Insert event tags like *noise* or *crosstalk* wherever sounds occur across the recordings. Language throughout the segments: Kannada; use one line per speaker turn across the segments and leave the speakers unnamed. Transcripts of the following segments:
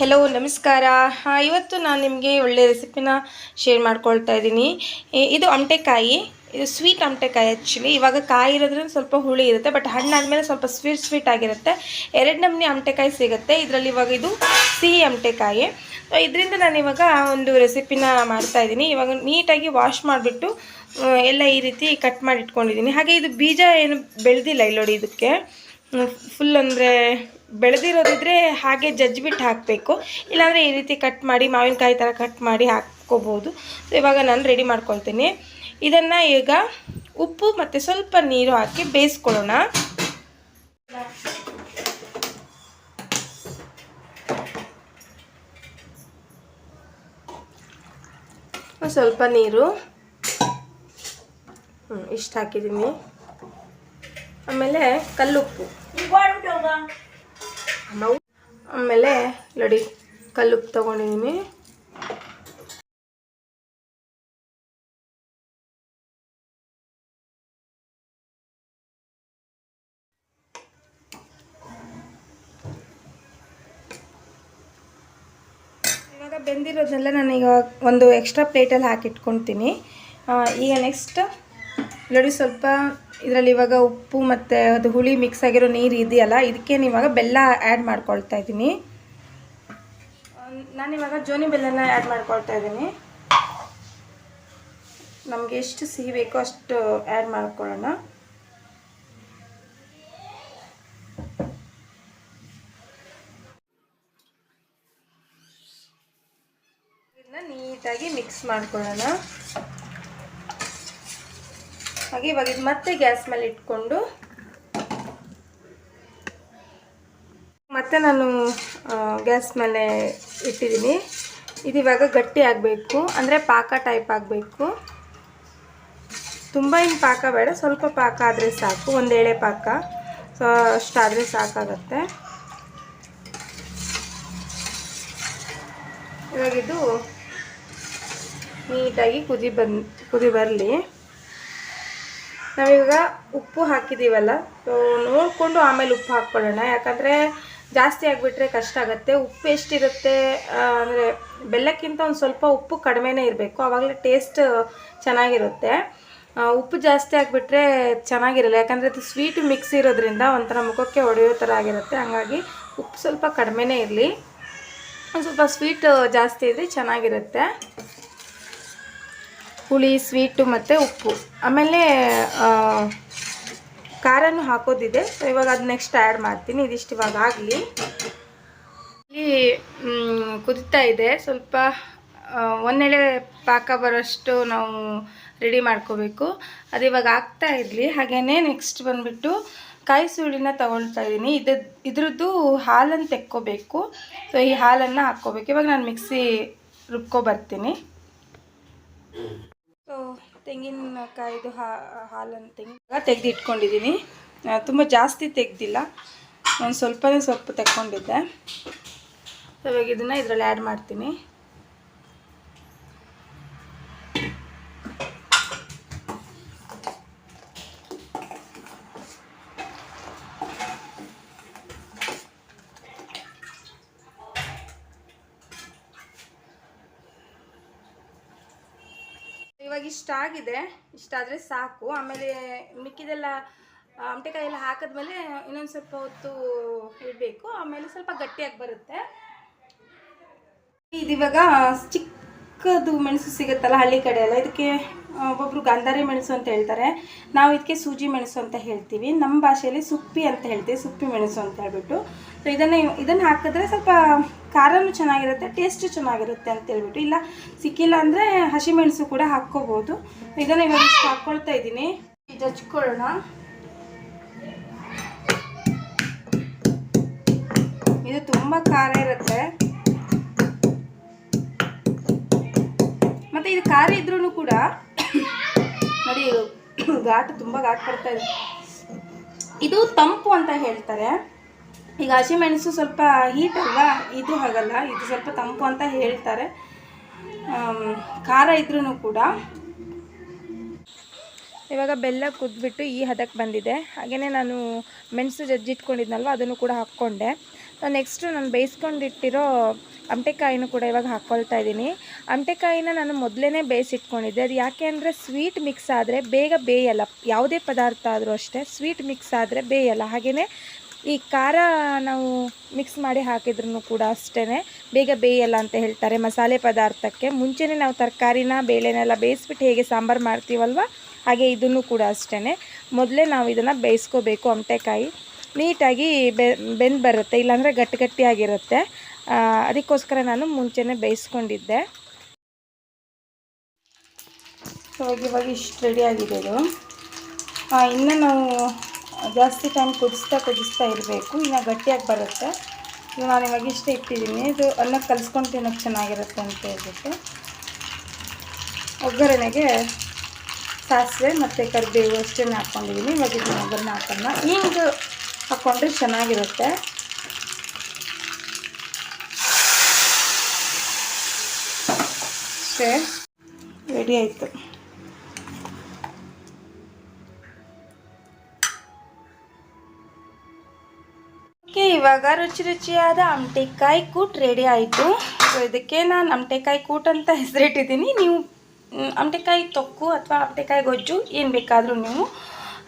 ಹೆಲೋ ನಮಸ್ಕಾರ. ಇವತ್ತು ನಾನು ನಿಮಗೆ ಒಳ್ಳೆ ರೆಸಿಪಿನ ಶೇರ್ ಮಾಡ್ಕೊಳ್ತಾ ಇದ್ದೀನಿ. ಇದು ಅಮಟೆಕಾಯಿ. ಇದು ಸ್ವೀಟ್ ಅಮಟೆಕಾಯಿ ಆ್ಯಕ್ಚುಲಿ ಇವಾಗ ಕಾಯಿ ಇರೋದ್ರಿಂದ ಸ್ವಲ್ಪ ಹುಳಿ ಇರುತ್ತೆ ಬಟ್ ಹಣ್ಣಾದಮೇಲೆ ಸ್ವಲ್ಪ ಸ್ವೀಟ್ ಸ್ವೀಟ್ ಆಗಿರುತ್ತೆ. ಎರಡು ನಮೂನಿ ಅಮಟೆಕಾಯಿ ಸಿಗುತ್ತೆ. ಇದರಲ್ಲಿ ಇವಾಗ ಇದು ಸಿಹಿ ಅಮಟೆಕಾಯಿ. ಇದರಿಂದ ನಾನು ಇವಾಗ ಒಂದು ರೆಸಿಪಿನ ಮಾಡ್ತಾ ಇದ್ದೀನಿ. ಇವಾಗ ನೀಟಾಗಿ ವಾಶ್ ಮಾಡಿಬಿಟ್ಟು ಎಲ್ಲ ಈ ರೀತಿ ಕಟ್ ಮಾಡಿ ಇಟ್ಕೊಂಡಿದ್ದೀನಿ. ಹಾಗೆ ಇದು ಬೀಜ ಏನು ಬೆಳೆದಿಲ್ಲ ಇಲ್ಲಿ ನೋಡಿ ಇದಕ್ಕೆ. ಫುಲ್ ಅಂದರೆ ಬೆಳೆದಿರೋದಿದ್ರೆ ಹಾಗೆ ಜಜ್ಜಿಬಿಟ್ಟು ಹಾಕಬೇಕು. ಇಲ್ಲಾಂದರೆ ಈ ರೀತಿ ಕಟ್ ಮಾಡಿ, ಮಾವಿನಕಾಯಿ ಥರ ಕಟ್ ಮಾಡಿ ಹಾಕ್ಕೋಬೋದು. ಸೊ ಇವಾಗ ನಾನು ರೆಡಿ ಮಾಡ್ಕೊಳ್ತೀನಿ. ಇದನ್ನು ಈಗ ಉಪ್ಪು ಮತ್ತು ಸ್ವಲ್ಪ ನೀರು ಹಾಕಿ ಬೇಯಿಸ್ಕೊಳ್ಳೋಣ. ಸ್ವಲ್ಪ ನೀರು. ಹ್ಞೂ ಇಷ್ಟು ಹಾಕಿದ್ದೀನಿ ಆಮೇಲೆ ಕಲ್ಲುಪ್ಪು. ನಾವು ಆಮೇಲೆ ಲಡಿ ಕಲ್ಲು ತಗೊಂಡಿದ್ದೀನಿ ಇವಾಗ ಬೆಂದಿರೋದನ್ನೆಲ್ಲ ನಾನೀಗ ಒಂದು ಎಕ್ಸ್ಟ್ರಾ ಪ್ಲೇಟಲ್ಲಿ ಹಾಕಿಟ್ಕೊಳ್ತೀನಿ ಆ, ಈಗ ನೆಕ್ಸ್ಟ್ ನೋಡಿ ಸ್ವಲ್ಪ ಇದರಲ್ಲಿ ಇವಾಗ ಉಪ್ಪು ಮತ್ತು ಅದು ಹುಳಿ ಮಿಕ್ಸ್ ಆಗಿರೋ ನೀರು ಇದೆಯಲ್ಲ ಇದಕ್ಕೆ ಇವಾಗ ಬೆಲ್ಲ ಆ್ಯಡ್ ಮಾಡ್ಕೊಳ್ತಾ ಇದ್ದೀನಿ. ನಾನಿವಾಗ ಜೋನಿ ಬೆಲ್ಲನ ಆ್ಯಡ್ ಮಾಡ್ಕೊಳ್ತಾ ಇದ್ದೀನಿ. ನಮಗೆ ಎಷ್ಟು ಸಿಹಿ ಬೇಕೋ ಅಷ್ಟು ಆ್ಯಡ್ ಮಾಡ್ಕೊಳ್ಳೋಣ. ಇದನ್ನ ನೀಟಾಗಿ ಮಿಕ್ಸ್ ಮಾಡ್ಕೊಳ್ಳೋಣ. ಹಾಗೆ ಇವಾಗ ಇದು ಮತ್ತೆ ಗ್ಯಾಸ್ ಮೇಲೆ ಇಟ್ಕೊಂಡು ಮತ್ತೆ ನಾನು ಗ್ಯಾಸ್ ಮೇಲೆ ಇಟ್ಟಿದ್ದೀನಿ. ಇದು ಇವಾಗ ಗಟ್ಟಿ ಆಗಬೇಕು. ಅಂದರೆ ಪಾಕ ಟೈಪ್ ಆಗಬೇಕು. ತುಂಬ ಏನು ಪಾಕ ಬೇಡ, ಸ್ವಲ್ಪ ಪಾಕ ಆದರೆ ಸಾಕು. ಒಂದು ಎಳೆ ಪಾಕ. ಸೊ ಅಷ್ಟಾದರೆ ಸಾಕಾಗತ್ತೆ. ಇವಾಗ ಇದು ನೀಟಾಗಿ ಕುದಿ ಬಂದು, ಕುದಿ ಬರಲಿ. ನಾವೀಗ ಉಪ್ಪು ಹಾಕಿದ್ದೀವಲ್ಲ ಸೊ ನೋಡಿಕೊಂಡು ಆಮೇಲೆ ಉಪ್ಪು ಹಾಕ್ಕೊಳ್ಳೋಣ. ಯಾಕಂದರೆ ಜಾಸ್ತಿ ಆಗಿಬಿಟ್ರೆ ಕಷ್ಟ ಆಗುತ್ತೆ. ಉಪ್ಪು ಎಷ್ಟಿರುತ್ತೆ ಅಂದರೆ ಬೆಲ್ಲಕ್ಕಿಂತ ಒಂದು ಸ್ವಲ್ಪ ಉಪ್ಪು ಕಡಿಮೆನೇ ಇರಬೇಕು. ಆವಾಗಲೇ ಟೇಸ್ಟ್ ಚೆನ್ನಾಗಿರುತ್ತೆ. ಉಪ್ಪು ಜಾಸ್ತಿ ಆಗಿಬಿಟ್ರೆ ಚೆನ್ನಾಗಿರಲ್ಲ. ಯಾಕಂದರೆ ಅದು ಸ್ವೀಟ್ ಮಿಕ್ಸ್ ಇರೋದ್ರಿಂದ ಒಂಥರ ಮುಖಕ್ಕೆ ಹೊಡೆಯೋ ಥರ ಆಗಿರುತ್ತೆ. ಹಾಗಾಗಿ ಉಪ್ಪು ಸ್ವಲ್ಪ ಕಡಿಮೆನೇ ಇರಲಿ. ಒಂದು ಸ್ವಲ್ಪ ಸ್ವೀಟ್ ಜಾಸ್ತಿ ಇದ್ದರೆ ಚೆನ್ನಾಗಿರುತ್ತೆ. ಹುಳಿ ಸ್ವೀಟು ಮತ್ತು ಉಪ್ಪು. ಆಮೇಲೆ ಖಾರನೂ ಹಾಕೋದಿದೆ. ಸೊ ಇವಾಗ ಅದು ನೆಕ್ಸ್ಟ್ ಆ್ಯಡ್ ಮಾಡ್ತೀನಿ. ಇದಿಷ್ಟು ಇವಾಗ ಆಗಲಿ. ಇಲ್ಲಿ ಕುದಿತಾ ಇದೆ. ಸ್ವಲ್ಪ ಒಂದೆಳೆ ಪಾಕ ಬರೋಷ್ಟು ನಾವು ರೆಡಿ ಮಾಡ್ಕೋಬೇಕು. ಅದು ಇವಾಗ ಆಗ್ತಾ ಇರಲಿ. ಹಾಗೆಯೇ ನೆಕ್ಸ್ಟ್ ಬಂದುಬಿಟ್ಟು ಕಾಯಿ ಸುಳಿನ ತೊಗೊಳ್ತಾ ಇದ್ದೀನಿ ಇದು, ಇದ್ರದ್ದು ಹಾಲನ್ನು ತೆಕ್ಕೋಬೇಕು. ಸೊ ಈ ಹಾಲನ್ನು ಹಾಕ್ಕೋಬೇಕು. ಇವಾಗ ನಾನು ಮಿಕ್ಸಿ ರುಬ್ಕೊ ಬರ್ತೀನಿ. ತೆಂಗಿನಕಾಯಿದು ಹಾಲನ್ನು ತೆಂಗಿನ ತೆಗೆದು ಇಟ್ಕೊಂಡಿದ್ದೀನಿ ತುಂಬ ಜಾಸ್ತಿ ತೆಗ್ದಿಲ್ಲ. ಒಂದು ಸ್ವಲ್ಪನೇ ಸ್ವಲ್ಪ ತೆಕ್ಕೊಂಡಿದ್ದೆ. ಇವಾಗ ಇದನ್ನು ಇದರಲ್ಲಿ ಆ್ಯಡ್ ಮಾಡ್ತೀನಿ. ಇವಾಗ ಇಷ್ಟ ಆಗಿದೆ. ಇಷ್ಟ ಆದರೆ ಸಾಕು. ಆಮೇಲೆ ಮಿಕ್ಕಿದೆಲ್ಲ ಅಮಟೆಕಾಯಿ ಎಲ್ಲ ಹಾಕಿದ್ಮೇಲೆ ಇನ್ನೊಂದು ಸ್ವಲ್ಪ ಹೊತ್ತು ಇಡಬೇಕು. ಆಮೇಲೆ ಸ್ವಲ್ಪ ಗಟ್ಟಿಯಾಗಿ ಬರುತ್ತೆ. ಇದಿವಾಗ ಚಿಕ್ಕದು ಮೆಣಸು ಸಿಗುತ್ತಲ್ಲ ಹಳ್ಳಿ ಕಡೆ ಎಲ್ಲ, ಇದಕ್ಕೆ ಒಬ್ಬೊಬ್ರು ಗಂಧಾರಿ ಮೆಣಸು ಅಂತ ಹೇಳ್ತಾರೆ. ನಾವು ಇದಕ್ಕೆ ಸೂಜಿ ಮೆಣಸು ಅಂತ ಹೇಳ್ತೀವಿ. ನಮ್ಮ ಭಾಷೆಯಲ್ಲಿ ಸುಪ್ಪಿ ಅಂತ ಹೇಳ್ತೀವಿ, ಸುಪ್ಪಿ ಮೆಣಸು ಅಂತ ಹೇಳ್ಬಿಟ್ಟು. ಸೊ ಇದನ್ನು ಇದನ್ನು ಹಾಕಿದ್ರೆ ಸ್ವಲ್ಪ ಖಾರನೂ ಚೆನ್ನಾಗಿರುತ್ತೆ ಟೇಸ್ಟು ಚೆನ್ನಾಗಿರುತ್ತೆ ಅಂತ ಹೇಳ್ಬಿಟ್ಟು. ಇಲ್ಲ, ಸಿಕ್ಕಿಲ್ಲ ಅಂದರೆ ಹಸಿಮೆಣಸು ಕೂಡ ಹಾಕ್ಕೋಬೋದು. ಇದನ್ನು ಇವಾಗ ಹಾಕ್ಕೊಳ್ತಾ ಇದ್ದೀನಿ. ಇದು ಹಚ್ಕೊಳ್ಳೋಣ ಇದು ತುಂಬ ಖಾರ ಇರುತ್ತೆ. ಮತ್ತು ಇದು ಖಾರ ಇದ್ರೂ ಕೂಡ, ನೋಡಿ *coughs* ಘಾಟ್, ತುಂಬ ಘಾಟ್ ಪಡ್ತಾ ಇದೆ. ಇದು ತಂಪು ಅಂತ ಹೇಳ್ತಾರೆ. ಈಗ ಹಸಿಮೆಣಸು ಸ್ವಲ್ಪ ಹೀಟ್ ಅಲ್ವಾ? ಇದು ಹಾಗಲ್ಲ, ಇದು ಸ್ವಲ್ಪ ತಂಪು ಅಂತ ಹೇಳ್ತಾರೆ. ಖಾರ ಇದ್ರೂ ಕೂಡ. ಇವಾಗ ಬೆಲ್ಲ ಕುದ್ಬಿಟ್ಟು ಈ ಹದಕ್ಕೆ ಬಂದಿದೆ. ಹಾಗೆಯೇ ನಾನು ಮೆಣಸು ಜಜ್ಜಿಟ್ಕೊಂಡಿದ್ನಲ್ವ, ಅದನ್ನು ಕೂಡ ಹಾಕ್ಕೊಂಡೆ. ನೆಕ್ಸ್ಟು ನಾನು ಬೇಯಿಸ್ಕೊಂಡಿಟ್ಟಿರೋ ಅಂಟೆಕಾಯಿನೂ ಕೂಡ ಇವಾಗ ಹಾಕ್ಕೊಳ್ತಾ ಇದ್ದೀನಿ. ಅಂಟೆಕಾಯಿನ ನಾನು ಮೊದಲೇ ಬೇಯಿಸಿಟ್ಕೊಂಡಿದ್ದೆ. ಅದು ಯಾಕೆ ಅಂದರೆ ಸ್ವೀಟ್ ಮಿಕ್ಸ್ ಆದರೆ ಬೇಗ ಬೇಯಲ್ಲ. ಯಾವುದೇ ಪದಾರ್ಥ ಆದರೂ ಅಷ್ಟೇ ಸ್ವೀಟ್ ಮಿಕ್ಸ್ ಆದರೆ ಬೇಯಲ್ಲ. ಹಾಗೆಯೇ ಈ ಖಾರ ನಾವು ಮಿಕ್ಸ್ ಮಾಡಿ ಹಾಕಿದ್ರೂ ಕೂಡ ಅಷ್ಟೇ ಬೇಗ ಬೇಯಲ್ಲ ಅಂತ ಹೇಳ್ತಾರೆ ಮಸಾಲೆ ಪದಾರ್ಥಕ್ಕೆ. ಮುಂಚೆನೇ ನಾವು ತರಕಾರಿನ ಬೇಳೆನೆಲ್ಲ ಬೇಯಿಸ್ಬಿಟ್ಟು ಹೇಗೆ ಸಾಂಬಾರು ಮಾಡ್ತೀವಲ್ವ? ಹಾಗೆ ಇದನ್ನು ಕೂಡ ಅಷ್ಟೇ ಮೊದಲೇ ನಾವು ಇದನ್ನು ಬೇಯಿಸ್ಕೋಬೇಕು ಅಂಟೆಕಾಯಿ ನೀಟಾಗಿ ಬೆ ಬೆಂದು ಬರುತ್ತೆ ಇಲ್ಲಾಂದರೆ ಗಟ್ಟಿ ಗಟ್ಟಿಯಾಗಿರುತ್ತೆ. ಆ, ಅದಕ್ಕೋಸ್ಕರ ನಾನು ಮುಂಚೆನೇ ಬೇಯಿಸ್ಕೊಂಡಿದ್ದೆ. ಸೊ ಇವಾಗ ಇಷ್ಟು ರೆಡಿ ಆಗಿದೆ ಇದು. ಇನ್ನು ನಾವು ಜಾಸ್ತಿ ಟೈಮ್ ಕುದಿಸ್ತಾ ಕುದಿಸ್ತಾ ಇರಬೇಕು. ಇನ್ನು ಗಟ್ಟಿಯಾಗಿ ಬರುತ್ತೆ. ಇದು ನಾನು ಇವಾಗ ಇಷ್ಟ ಇಟ್ಟಿದ್ದೀನಿ. ಇದು ಅನ್ನ ಕಲಿಸ್ಕೊಂಡು ತಿನ್ನೋಕ್ಕೆ ಚೆನ್ನಾಗಿರುತ್ತೆ ಅಂತ ಹೇಳ್ಬಿಟ್ಟು. ಒಗ್ಗರಣೆಗೆ ಸಾಸಿವೆ ಮತ್ತು ಕರಿಬೇವು ಅಷ್ಟೇ ಹಾಕ್ಕೊಂಡಿದ್ದೀನಿ. ಇವಾಗ ಇದನ್ನ ಒಗ್ಗರಣೆ ಹಾಕೋಣ. ಹಿಂಗೆ ಹಾಕ್ಕೊಂಡ್ರೆ ಚೆನ್ನಾಗಿರುತ್ತೆ. ಅಷ್ಟೇ. ರೆಡಿ ಆಯಿತು. ಇವಾಗ ರುಚಿ ರುಚಿಯಾದ ಅಮಟೆಕಾಯಿ ಕೂಟ್ ರೆಡಿ ಆಯಿತು. ಸೊ ಇದಕ್ಕೆ ನಾನು ಅಮಟೆಕಾಯಿ ಕೂಟ್ ಅಂತ ಹೆಸರಿಟ್ಟಿದ್ದೀನಿ. ನೀವು ಅಮಟೆಕಾಯಿ ತೊಕ್ಕು ಅಥವಾ ಅಮಟೆಕಾಯಿ ಗೊಜ್ಜು ಏನು ಬೇಕಾದರೂ ನೀವು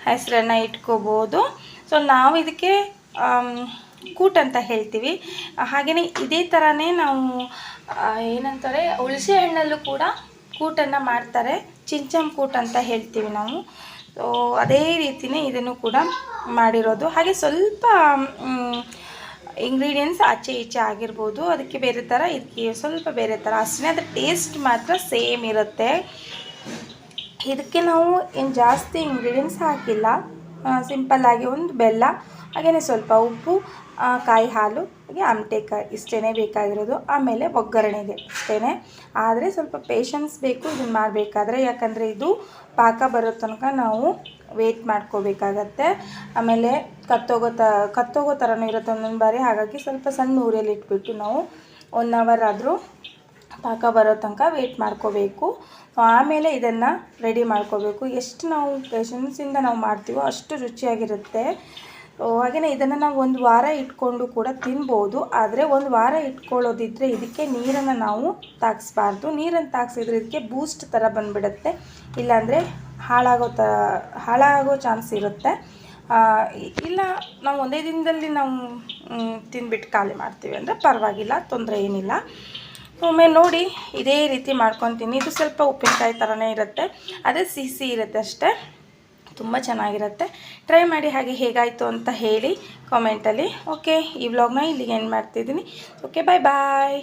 ಹೆಸರನ್ನು ಇಟ್ಕೋಬೋದು. ಸೊ ನಾವು ಇದಕ್ಕೆ ಕೂಟ್ ಅಂತ ಹೇಳ್ತೀವಿ. ಹಾಗೆಯೇ ಇದೇ ಥರನೇ ನಾವು ಏನಂತಾರೆ, ಹುಳಸೆ ಹಣ್ಣಲ್ಲೂ ಕೂಡ ಕೂಟನ್ನು ಮಾಡ್ತಾರೆ. ಚಿಂಚಮ್ ಕೂಟ್ ಅಂತ ಹೇಳ್ತೀವಿ ನಾವು. ಸೊ ಅದೇ ರೀತಿಯೇ ಇದನ್ನು ಕೂಡ ಮಾಡಿರೋದು. ಹಾಗೆ ಸ್ವಲ್ಪ ಇಂಗ್ರೀಡಿಯೆಂಟ್ಸ್ ಆಚೆ ಈಚೆ ಆಗಿರ್ಬೋದು. ಅದಕ್ಕೆ ಬೇರೆ ಥರ ಇದಕ್ಕೆ ಸ್ವಲ್ಪ ಬೇರೆ ಥರ ಅಷ್ಟೇ ಅದ್ರ ಟೇಸ್ಟ್ ಮಾತ್ರ ಸೇಮ್ ಇರುತ್ತೆ. ಇದಕ್ಕೆ ನಾವು ಏನು ಜಾಸ್ತಿ ಇಂಗ್ರೀಡಿಯೆಂಟ್ಸ್ ಹಾಕಿಲ್ಲ. ಸಿಂಪಲ್ಲಾಗಿ ಒಂದು ಬೆಲ್ಲ ಹಾಗೆಯೇ ಸ್ವಲ್ಪ ಉಪ್ಪು ಕಾಯಿ ಹಾಲು ಹಾಗೆ ಆಮಟೆಕಾಯಿ ಇಷ್ಟೇ ಬೇಕಾಗಿರೋದು. ಆಮೇಲೆ ಒಗ್ಗರಣೆಗೆ ಇಷ್ಟೇ ಆದರೆ ಸ್ವಲ್ಪ ಪೇಷನ್ಸ್ ಬೇಕು ಇದನ್ನು ಮಾಡಬೇಕಾದ್ರೆ. ಯಾಕಂದರೆ ಇದು ಪಾಕ ಬರೋ ತನಕ ನಾವು ವೇಟ್ ಮಾಡ್ಕೋಬೇಕಾಗತ್ತೆ. ಆಮೇಲೆ ಕತ್ತೋಗೋ ತ ಕತ್ತೋಗೋ ಥರನೂ ಇರುತ್ತೆ ಒಂದೊಂದು ಬಾರಿ. ಹಾಗಾಗಿ ಸ್ವಲ್ಪ ಸಣ್ಣ ಊರಿಯಲ್ಲಿ ಇಟ್ಬಿಟ್ಟು ನಾವು ಒನ್ ಅವರ್ ಆದರೂ ಪಾಕ ಬರೋ ತನಕ ವೆಯ್ಟ್ ಮಾಡ್ಕೋಬೇಕು. ಆಮೇಲೆ ಇದನ್ನು ರೆಡಿ ಮಾಡ್ಕೋಬೇಕು. ಎಷ್ಟು ನಾವು ಪೇಷನ್ಸಿಂದ ನಾವು ಮಾಡ್ತೀವೋ ಅಷ್ಟು ರುಚಿಯಾಗಿರುತ್ತೆ. ಹಾಗೆಯೇ ಇದನ್ನು ನಾವು ಒಂದು ವಾರ ಇಟ್ಕೊಂಡು ಕೂಡ ತಿನ್ಬೋದು. ಆದರೆ ಒಂದು ವಾರ ಇಟ್ಕೊಳ್ಳೋದಿದ್ರೆ ಇದಕ್ಕೆ ನೀರನ್ನು ನಾವು ತಾಗಿಸ್ಬಾರ್ದು. ನೀರನ್ನು ತಾಗಿಸಿದ್ರೆ ಇದಕ್ಕೆ ಬೂಸ್ಟ್ ಥರ ಬಂದುಬಿಡುತ್ತೆ. ಇಲ್ಲಾಂದರೆ ಹಾಳಾಗೋ ತ, ಹಾಳಾಗೋ ಚಾನ್ಸ್ ಇರುತ್ತೆ. ಇಲ್ಲ, ನಾವು ಒಂದೇ ದಿನದಲ್ಲಿ ನಾವು ತಿಂದ್ಬಿಟ್ಟು ಖಾಲಿ ಮಾಡ್ತೀವಿ ಅಂದರೆ ಪರವಾಗಿಲ್ಲ, ತೊಂದರೆ ಏನಿಲ್ಲ. ಒಮ್ಮೆ ನೋಡಿ ಇದೇ ರೀತಿ ಮಾಡ್ಕೊತೀನಿ. ಇದು ಸ್ವಲ್ಪ ಉಪ್ಪಿನಕಾಯಿ ಥರನೇ ಇರುತ್ತೆ. ಅದೇ ಸಿಹಿ ಇರುತ್ತೆ ಅಷ್ಟೇ. ತುಂಬ ಚೆನ್ನಾಗಿರುತ್ತೆ. ಟ್ರೈ ಮಾಡಿ ಹಾಗೆ ಹೇಗಾಯಿತು ಅಂತ ಹೇಳಿ ಕಾಮೆಂಟಲ್ಲಿ ಓಕೆ ಈ ವ್ಲಾಗ್ನ ಇಲ್ಲಿಗೆ ಏನು ಮಾಡ್ತಿದ್ದೀನಿ. ಓಕೆ ಬಾಯ್ ಬಾಯ್